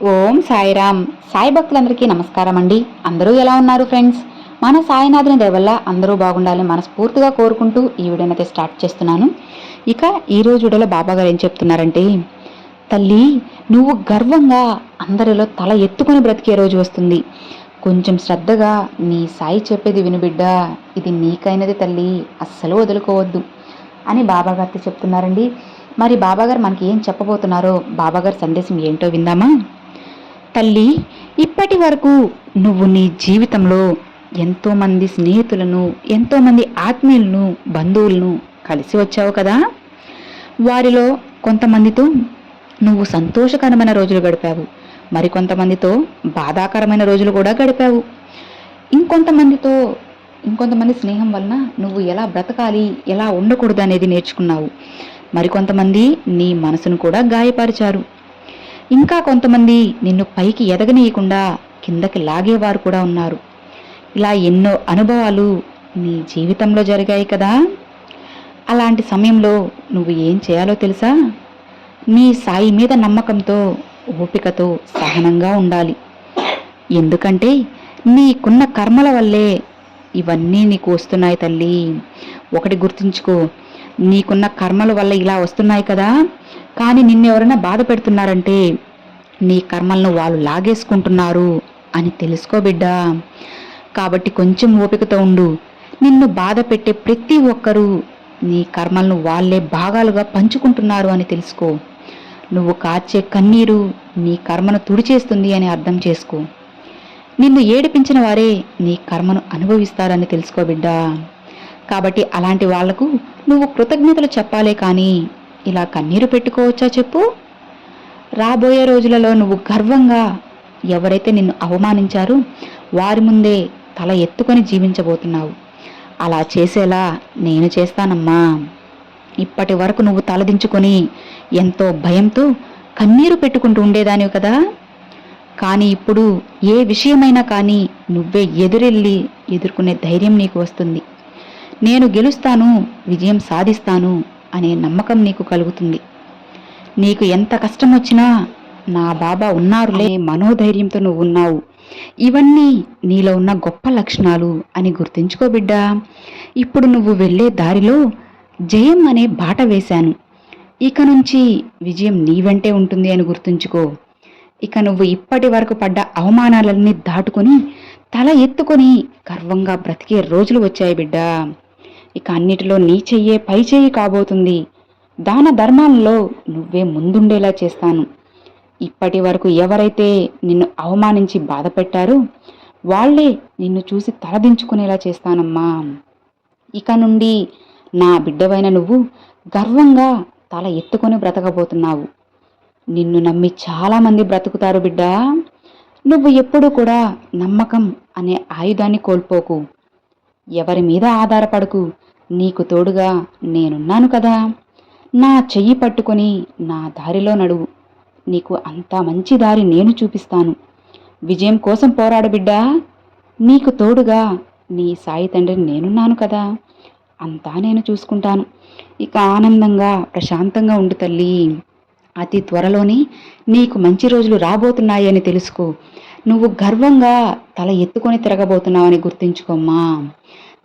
ఓం సాయిరామ్. సాయి భక్తులందరికీ నమస్కారం అండి అందరూ ఎలా ఉన్నారు ఫ్రెండ్స్? మన సాయినాథుని దయవల్ల అందరూ బాగుండాలని మనస్ఫూర్తిగా కోరుకుంటూ ఈ వీడియోనైతే స్టార్ట్ చేస్తున్నాను. ఇక ఈ రోజు వీడియోలో బాబా గారు ఏం చెప్తున్నారంటే తల్లి నువ్వు గర్వంగా అందరిలో తల ఎత్తుకొని బ్రతికే రోజు వస్తుంది. కొంచెం శ్రద్ధగా నీ సాయి చెప్పేది విను బిడ్డ. ఇది నీకైనది తల్లి. అస్సలు వదులుకోవద్దు. అని బాబాగారితో చెప్తున్నారండి. మరి బాబాగారు మనకి ఏం చెప్పబోతున్నారో బాబాగారి సందేశం ఏంటో విందామా? తల్లి ఇప్పటి వరకు నువ్వు నీ జీవితంలో ఎంతోమంది స్నేహితులను ఎంతోమంది ఆత్మీయులను బంధువులను కలిసి వచ్చావు కదా? వారిలో కొంతమందితో నువ్వు సంతోషకరమైన రోజులు గడిపావు. మరికొంతమందితో బాధాకరమైన రోజులు కూడా గడిపావు. ఇంకొంతమందితో ఇంకొంతమంది స్నేహం వలన నువ్వు ఎలా బ్రతకాలి ఎలా ఉండకూడదు అనేది నేర్చుకున్నావు. మరికొంతమంది నీ మనసును కూడా గాయపరిచారు. ఇంకా కొంతమంది నిన్ను పైకి ఎదగనీయకుండా కిందకి లాగేవారు కూడా ఉన్నారు. ఇలా ఎన్నో అనుభవాలు నీ జీవితంలో జరిగాయి కదా? అలాంటి సమయంలో నువ్వు ఏం చేయాలో తెలుసా? నీ సాయి మీద నమ్మకంతో ఓపికతో సహనంగా ఉండాలి. ఎందుకంటే నీకున్న కర్మల వల్లే ఇవన్నీ నీకు వస్తున్నాయి తల్లి. ఒకటి గుర్తుంచుకో నీకున్న కర్మల వల్ల ఇలా వస్తున్నాయి కదా? కానీ నిన్నెవరైనా బాధ పెడుతున్నారంటే నీ కర్మలను వాళ్ళు లాగేసుకుంటున్నారు అని తెలుసుకో బిడ్డా. కాబట్టి కొంచెం ఓపికతో ఉండు. నిన్ను బాధ పెట్టే ప్రతి ఒక్కరూ నీ కర్మలను వాళ్ళే భాగాలుగా పంచుకుంటున్నారు అని తెలుసుకో. నువ్వు కాచే కన్నీరు నీ కర్మను తుడిచేస్తుంది అని అర్థం చేసుకో. నిన్ను ఏడిపించిన వారే నీ కర్మను అనుభవిస్తారని తెలుసుకో బిడ్డా. కాబట్టి అలాంటి వాళ్ళకు నువ్వు కృతజ్ఞతలు చెప్పాలే కానీ ఇలా కన్నీరు పెట్టుకోవచ్చా చెప్పు? రాబోయే రోజులలో నువ్వు గర్వంగా ఎవరైతే నిన్ను అవమానించారో వారి ముందే తల ఎత్తుకొని జీవించబోతున్నావు. అలా చేసేలా నేను చేస్తానమ్మా. ఇప్పటి వరకు నువ్వు తలదించుకొని ఎంతో భయంతో కన్నీరు పెట్టుకుంటూ ఉండేదానివి కదా. కానీ ఇప్పుడు ఏ విషయమైనా కానీ నువ్వే ఎదురెళ్ళి ఎదుర్కొనే ధైర్యం నీకు వస్తుంది. నేను గెలుస్తాను విజయం సాధిస్తాను అనే నమ్మకం నీకు కలుగుతుంది. నీకు ఎంత కష్టం వచ్చినా నా బాబా ఉన్నారులే మనోధైర్యంతో నువ్వు ఉన్నావు. ఇవన్నీ నీలో ఉన్న గొప్ప లక్షణాలు అని గుర్తుంచుకో బిడ్డా. ఇప్పుడు నువ్వు వెళ్ళే దారిలో జయం అనే బాట వేశాను. ఇక నుంచి విజయం నీ వెంటే ఉంటుంది అని గుర్తుంచుకో. ఇక నువ్వు ఇప్పటి వరకు పడ్డ అవమానాలన్నీ దాటుకొని తల ఎత్తుకొని గర్వంగా బ్రతికే రోజులు వచ్చాయి బిడ్డా. ఇక అన్నిటిలో నీ చెయ్యే పై చెయ్యి కాబోతుంది. దాన ధర్మాలలో నువ్వే ముందుండేలా చేస్తాను. ఇప్పటి వరకు ఎవరైతే నిన్ను అవమానించి బాధ పెట్టారో వాళ్ళే నిన్ను చూసి తలదించుకునేలా చేస్తానమ్మా. ఇక నుండి నా బిడ్డవైన నువ్వు గర్వంగా తల ఎత్తుకొని బ్రతకబోతున్నావు. నిన్ను నమ్మి చాలామంది బ్రతుకుతారు బిడ్డా. నువ్వు ఎప్పుడూ కూడా నమ్మకం అనే ఆయుధాన్ని కోల్పోకు. ఎవరి మీద ఆధారపడకు. నీకు తోడుగా నేనున్నాను కదా. నా చెయ్యి పట్టుకొని నా దారిలో నడువు. నీకు అంత మంచి దారి నేను చూపిస్తాను. విజయం కోసం పోరాడబిడ్డా నీకు తోడుగా నీ సాయి తండ్రి నేనున్నాను కదా. అంతా నేను చూసుకుంటాను. ఇక ఆనందంగా ప్రశాంతంగా ఉండు తల్లి. అతి త్వరలోనే నీకు మంచి రోజులు రాబోతున్నాయని తెలుసుకో. నువ్వు గర్వంగా తల ఎత్తుకొని తిరగబోతున్నావని గుర్తుంచుకోమ్మా.